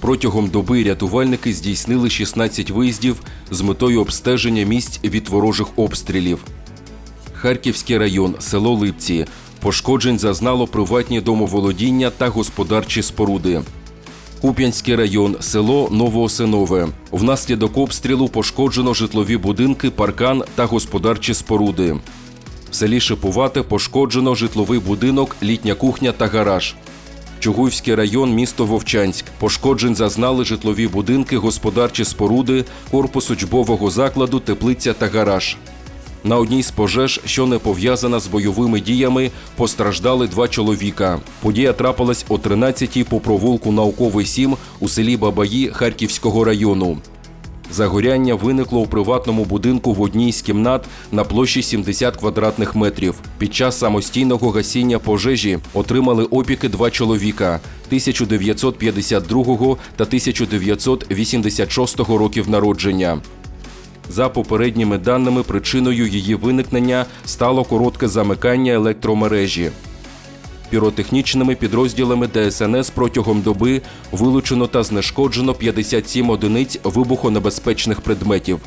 Протягом доби рятувальники здійснили 16 виїздів з метою обстеження місць від ворожих обстрілів. Харківський район, село Липці. Пошкоджень зазнало приватні домоволодіння та господарчі споруди. Куп'янський район, село Новоосинове. Внаслідок обстрілу пошкоджено житлові будинки, паркан та господарчі споруди. В селі Шипувате пошкоджено житловий будинок, літня кухня та гараж. Чугуївський район, місто Вовчанськ. Пошкоджень зазнали житлові будинки, господарчі споруди, корпус учбового закладу, теплиця та гараж. На одній з пожеж, що не пов'язана з бойовими діями, постраждали два чоловіка. Подія трапилась о 13-й по провулку Науковий 7 у селі Бабаї Харківського району. Загоряння виникло у приватному будинку в одній з кімнат на площі 70 квадратних метрів. Під час самостійного гасіння пожежі отримали опіки два чоловіка 1952 та 1986 років народження. За попередніми даними, причиною її виникнення стало коротке замикання електромережі. Піротехнічними підрозділами ДСНС протягом доби вилучено та знешкоджено 57 одиниць вибухонебезпечних предметів.